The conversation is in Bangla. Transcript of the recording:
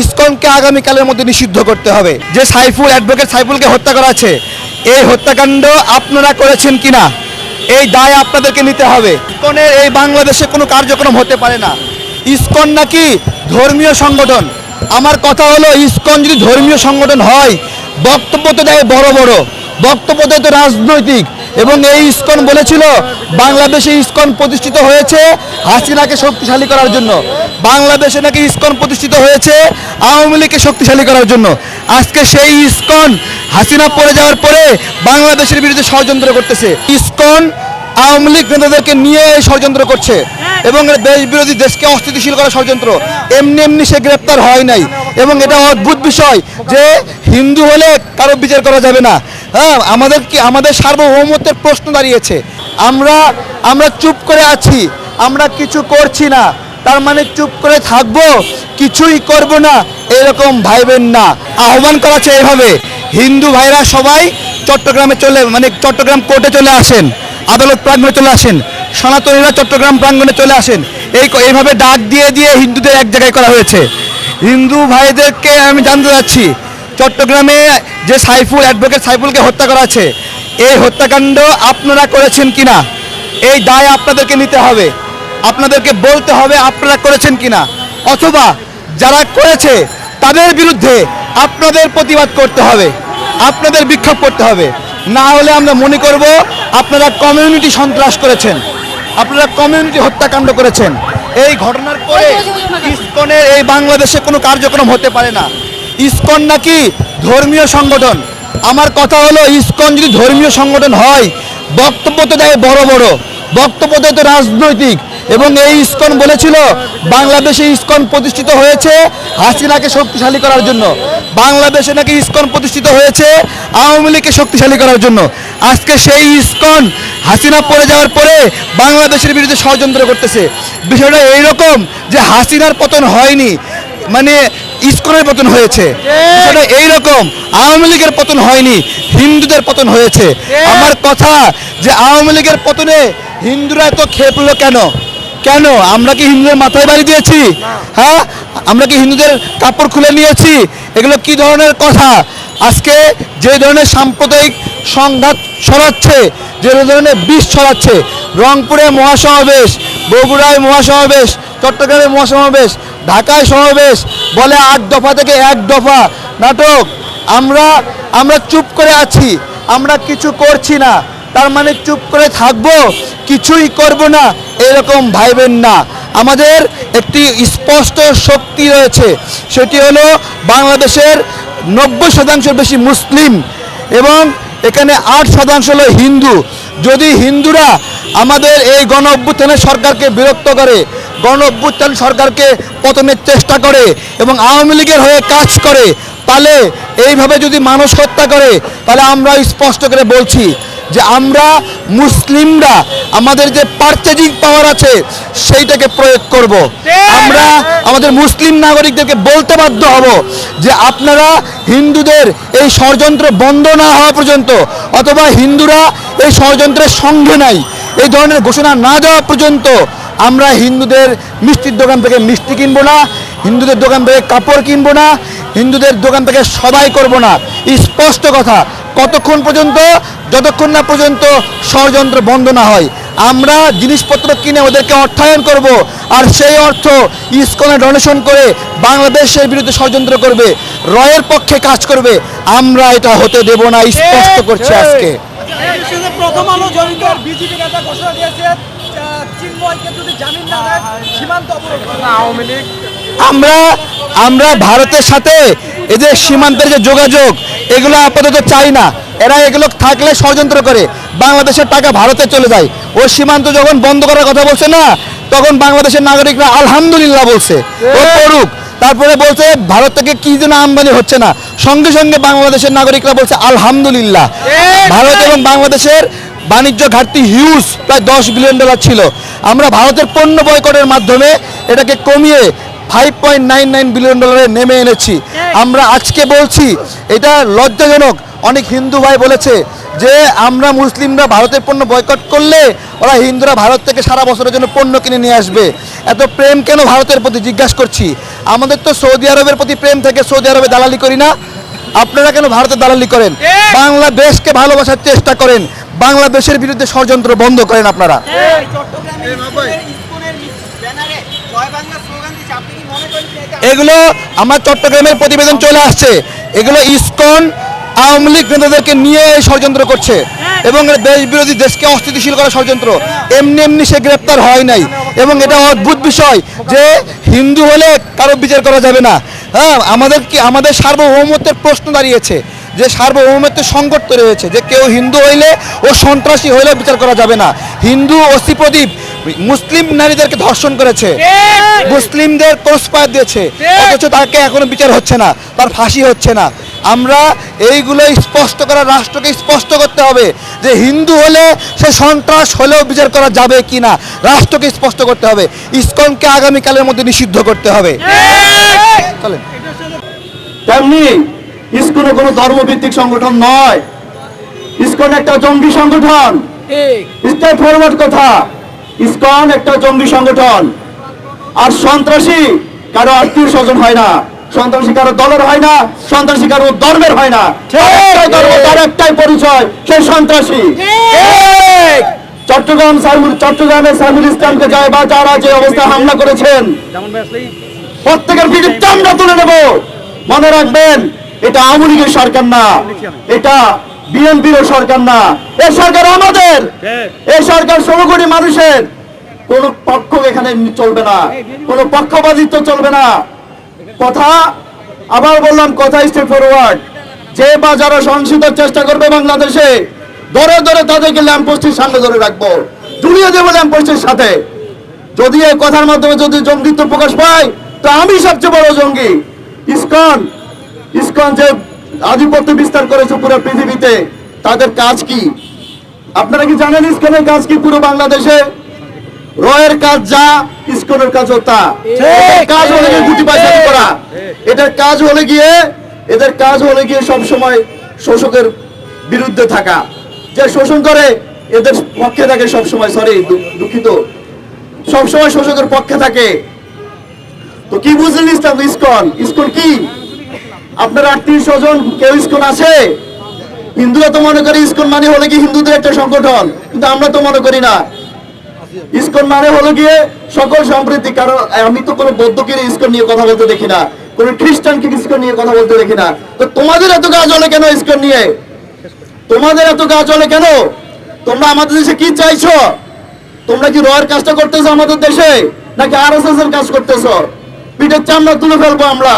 ইসকনকে আগামীকালের মধ্যে নিষিদ্ধ করতে হবে। যে সাইফুল অ্যাডভোকেট সাইফুলকে হত্যা করা আছে, এই হত্যাকাণ্ড আপনারা করেছেন কিনা? এই দায় আপনাদেরকে নিতে হবে। ইসকনের এই বাংলাদেশে কোনো কার্যক্রম হতে পারে না। ইস্কন নাকি ধর্মীয় সংগঠন। আমার কথা হলো, ইস্কন যদি ধর্মীয় সংগঠন হয়, বক্তব্য তো দেয় বড় বড়। বক্তব্য তো রাজনৈতিক। এবং এই ইস্কন বলেছিল, বাংলাদেশে ইস্কন প্রতিষ্ঠিত হয়েছে, হাসিনাকে শক্তিশালী করার জন্য। বাংলাদেশে নাকি ইস্কন প্রতিষ্ঠিত হয়েছে, আওয়ামী লীগকে শক্তিশালী করার জন্য। আজকে সেই ইস্কন হাসিনা পড়ে যাওয়ার পরে বাংলাদেশের বিরুদ্ধে ষড়যন্ত্র করতেছে। ইস্কন আওয়ামী লীগ নেতাদেরকে নিয়ে ষড়যন্ত্র করছে এবং দেশ বিরোধী দেশকে অস্থিতিশীল করা ষড়যন্ত্র। এমনি এমনি সে গ্রেপ্তার হয় নাই। এবং এটা অদ্ভুত বিষয় যে হিন্দু হলে কারও বিচার করা যাবে না। হ্যাঁ আমাদের কি, আমাদের সার্বভৌমত্বের প্রশ্ন দাঁড়িয়েছে। আমরা আমরা চুপ করে আছি, আমরা কিছু করছি না। তার মানে চুপ করে থাকব, কিছুই করব না, এরকম ভাইবেন না। আহ্বান হচ্ছে এইভাবে। হিন্দু ভাইরা সবাই চট্টগ্রামে চলে মানে চট্টগ্রাম কোর্টে চলে আসেন, আদালত প্রাঙ্গণে চলে আসেন, সনাতনীরা চট্টগ্রাম প্রাঙ্গণে চলে আসেন। এই এইভাবে ডাক দিয়ে দিয়ে হিন্দুদের এক জায়গায় করা হয়েছে। হিন্দু ভাইদেরকে আমি জানতে চাচ্ছি চট্টগ্রামে যে সাইফুল অ্যাডভোকেট সাইফুলকে হত্যা করা আছে এই হত্যাকাণ্ড আপনারা করেছেন কিনা এই দায় আপনাদেরকে নিতে হবে আপনাদেরকে বলতে হবে আপনারা করেছেন কিনা অথবা যারা করেছে তাদের বিরুদ্ধে আপনাদের প্রতিবাদ করতে হবে আপনাদের বিক্ষোভ করতে হবে না হলে আমরা মনে করব আপনারা কমিউনিটি সন্ত্রাস করেছেন আপনারা কমিউনিটি হত্যাকাণ্ড করেছেন এই ঘটনার পরে ইসকনের এই বাংলাদেশে কোনো কার্যক্রম হতে পারে না ইসকন নাকি ধর্মীয় সংগঠন? আমার কথা হলো, ইসকন যদি ধর্মীয় সংগঠন হয়, বক্তব্য তো দেয় বড় বড়। বক্তব্য দেয় তো রাজনৈতিক। এবং এই ইসকন বলেছিল, বাংলাদেশে ইসকন প্রতিষ্ঠিত হয়েছে হাসিনাকে শক্তিশালী করার জন্য। বাংলাদেশে নাকি ইসকন প্রতিষ্ঠিত হয়েছে আওয়ামী লীগকে শক্তিশালী করার জন্য। আজকে সেই ইসকন হাসিনা পড়ে যাওয়ার পরে বাংলাদেশের বিরুদ্ধে ষড়যন্ত্র করতেছে। বিষয়টা এইরকম যে হাসিনার পতন হয়নি। মানে ইসকনের পতন হয়েছে। বিষয়টা এইরকম আওয়ামী লীগের পতন হয়নি হিন্দুদের পতন হয়েছে। আমার কথা যে আওয়ামী লীগের পতনে হিন্দুরা এত খেপলো কেন? কেন? আমরা কি হিন্দুদের মাথায় বাড়ি দিয়েছি? হ্যাঁ? আমরা কি হিন্দুদের কাপড় খুলে নিয়েছি? এগুলো কি ধরনের কথা? আজকে যে ধরনের সাম্প্রদায়িক সংঘাত ছড়াচ্ছে যে ধরনের বিষ ছড়াচ্ছে রংপুরে মহাসমাবেশ বগুড়ায় মহাসমাবেশ চট্টগ্রামে মহাসমাবেশ ঢাকায় সমাবেশ, বলে আট দফা থেকে এক দফা নাটক। আমরা আমরা চুপ করে আছি, আমরা কিছু করছি না। তার মানে চুপ করে থাকব, কিছুই করব না, এরকম ভাইবেন না। আমাদের একটি স্পষ্ট শক্তি রয়েছে, সেটি হলো বাংলাদেশের নব্বই শতাংশের বেশি মুসলিম এবং এখানে আট শতাংশ হলো হিন্দু। যদি হিন্দুরা আমাদের এই গণ অভ্যুত্থানের সরকারকে বিরক্ত করে গণ অভ্যুত্থান সরকারকে পতনের চেষ্টা করে এবং আওয়ামী লীগের হয়ে কাজ করে, তাহলে এইভাবে যদি মানুষ হত্যা করে, তাহলে আমরা স্পষ্ট করে বলছি যে আমরা মুসলিমরা, আমাদের যে পার্চেজিং পাওয়ার আছে, সেইটাকে প্রয়োগ করব। আমরা আমাদের মুসলিম নাগরিকদেরকে বলতে বাধ্য হব যে আপনারা হিন্দুদের এই ষড়যন্ত্র বন্ধ না হওয়া পর্যন্ত, অথবা হিন্দুরা এই ষড়যন্ত্রের সঙ্গে নাই, এই ধরনের ঘোষণা না দেওয়া পর্যন্ত আমরা হিন্দুদের মিষ্টির দোকান থেকে মিষ্টি কিনবো না হিন্দুদের দোকান থেকে কাপড় কিনবো না হিন্দুদের দোকান থেকে সবাই করব না। স্পষ্ট কথা কতক্ষণ পর্যন্ত যতক্ষণ না পর্যন্ত ষড়যন্ত্র বন্ধ না হয় আমরা জিনিসপত্র কিনে ওদেরকে অর্থায়ন করব আর সেই অর্থ ইসকনে ডোনেশন করে বাংলাদেশের বিরুদ্ধে ষড়যন্ত্র করবে রয়ের পক্ষে কাজ করবে আমরা এটা হতে দেব না স্পষ্ট করছি আজকে। প্রথম আলো জড়িত বিজেপি নেতা ঘোষণা দিয়েছে আওয়ামী লীগ আমরা আমরা ভারতের সাথে এদের সীমান্তের যে যোগাযোগ এগুলো আপাতত চাই না। এরা এগুলো থাকলে ষড়যন্ত্র করে। বাংলাদেশের টাকা ভারতে চলে যায়। ও সীমান্ত যখন বন্ধ করার কথা বলছে না তখন বাংলাদেশের নাগরিকরা আলহামদুলিল্লাহ বলছে। ও করুক তারপরে বলছে ভারত থেকে কি যেন আমদানি হচ্ছে না। সঙ্গে সঙ্গে বাংলাদেশের নাগরিকরা বলছে আলহামদুলিল্লাহ। ভারত এবং বাংলাদেশের বাণিজ্য ঘাটতি হিউজ প্রায় দশ বিলিয়ন ডলার ছিল। আমরা ভারতের পণ্য বয়কটের মাধ্যমে এটাকে কমিয়ে five point nine nine billion ডলারে নেমে এনেছি। আমরা আজকে বলছি এটা লজ্জাজনক। অনেক হিন্দু ভাই বলেছে যে আমরা মুসলিমরা ভারতের পণ্য বয়কট করলে ওরা হিন্দুরা ভারত থেকে সারা বছরের জন্য পণ্য কিনে নিয়ে আসবে। এত প্রেম কেন ভারতের প্রতি জিজ্ঞাসা করছি? আমাদের তো সৌদি আরবের প্রতি প্রেম থেকে সৌদি আরবে দালালি করি না। আপনারা কেন ভারতের দালালি করেন? বাংলাদেশকে ভালোবাসার চেষ্টা করেন। বাংলাদেশের বিরুদ্ধে ষড়যন্ত্র বন্ধ করেন আপনারা। এই চট্টগ্রামে ইসকনের ইসকনের ব্যানারে জয় বাংলা স্লোগান দিচ্ছে আপনি কি মনে করেন যে এটা এগুলো আমার চট্টগ্রামের প্রতিবেদন চলে আসছে। এগুলো ইসকন আওয়ামী লীগ নেতাদেরকে নিয়ে এই ষড়যন্ত্র করছে। এবং দেশ বিরোধী দেশকে অস্থিতিশীল করার ষড়যন্ত্র। এমনি এমনি সে গ্রেপ্তার হয় নাই। এবং এটা অদ্ভুত বিষয় যে হিন্দু হলে কারও বিচার করা যাবে না। হ্যাঁ আমাদের কি আমাদের সার্বভৌমত্বের প্রশ্ন দাঁড়িয়েছে। যে সার্বভৌমত্বের সংকট তৈরি হয়েছে যে কেউ হিন্দু হইলে ও সন্ত্রাসী হইলে বিচার করা যাবে না। হিন্দু অস্থি প্রদীপ মুসলিম নারীদেরকে ধর্ষণ করেছে। মুসলিমদের ক্রসফায়ার দিয়েছে। অথচ তাকে এখনও বিচার হচ্ছে না তার ফাঁসি হচ্ছে না। আমরা এইগুলো স্পষ্ট করা রাষ্ট্রকে স্পষ্ট করতে হবে যে হিন্দু হলে সে সন্ত্রাস হলেও বিচার করা যাবে কি না রাষ্ট্রকে স্পষ্ট করতে হবে। ইসকনকে আগামীকালের মধ্যে নিষিদ্ধ করতে হবে। চলেন। তেমনি ইসকন কোনো ধর্মভিত্তিক সংগঠন নয়। ইস্কন একটা জঙ্গি সংগঠন। স্টেট ফরওয়ার্ড কথা। ইসকন একটা জঙ্গি সংগঠন। আর সন্ত্রাসী কারও আত্মীয় স্বজন হয় না। সন্ত্রাসী কারও দলের হয় না সন্ত্রাসী কারও ধর্মের হয় না। ধর্ম তার একটাই পরিচয় সেই সন্ত্রাসী। চট্টগ্রাম সাইবুল চট্টগ্রামে সাইবুল ইসলামকে যায় বা যারা যে অবস্থায় হামলা করেছেন প্রত্যেকের পিঠে চামড়া তুলে নেব। মনে রাখবেন এটা আওয়ামী লীগের সরকার না। এটা বিএনপির সরকার না। এই সরকার আমাদের। এই সরকার ষোলো মানুষের। কোন পক্ষ এখানে চলবে না। কোন পক্ষপাতিত্ব চলবে না। কথা, আবার বললাম কথা স্টেপ ফরওয়ার্ড যে বা যারা সহিংসতার চেষ্টা করবে বাংলাদেশে, ধরে ধরে তাদেরকে ল্যাম্পোস্টের সামনে ধরে রাখব। ঝুলিয়ে দেবো ল্যাম্পোস্টের সাথে। যদি এই কথার মাধ্যমে যদি জঙ্গিত্ব প্রকাশ পায়, তো আমি সবচেয়ে বড় জঙ্গি। ইসকন যে আধিপত্য বিস্তার করেছে পুরো পৃথিবীতে, তাদের কাজ কি? আপনারা কি জানেন ইসকনের কাজ কি পুরো বাংলাদেশে? রয়ের কাজ যা, ইসকনের কাজ তা। কাজ হলে গিয়ে গুটি পাইকারি করা। এটার কাজ হলে গিয়ে, এদের কাজ হলে গিয়ে সব সময় শোষকের বিরুদ্ধে থাকা। যে শোষণ করে, এদের পক্ষে থাকে সব সময় সরি দুঃখিত। সবসময় শোষকের পক্ষে থাকে। তো কি বুঝলেন ইসলাম, ইসকন? ইসকন কি? আপনার আত্মীয় স্বজন কেউ ইসকন আছে? হিন্দুরা তো মনে করে ইসকন মানে হলে কি হিন্দুদের একটা সংগঠন, কিন্তু আমরা তো মনে করি না। ইসকন মানে হলো গিয়ে সকল সম্প্রীতি, কারণ আমি তো কোনো ইসকন নিয়ে কথা বলতে দেখি না, কোনো খ্রিস্টানকে ইসকন নিয়ে কথা বলতে দেখি না। তো তোমাদের এত কাজ হলে কেন ইসকন নিয়ে? তোমাদের এত কাজ হলে কেন? তোমরা আমাদের দেশে কি চাইছো? তোমরা কি রয়ের কাজটা করতেছো আমাদের দেশে, নাকি আর এর কাজ করতেছো? পিঠের চামড়া তুলে ফেলব আমরা।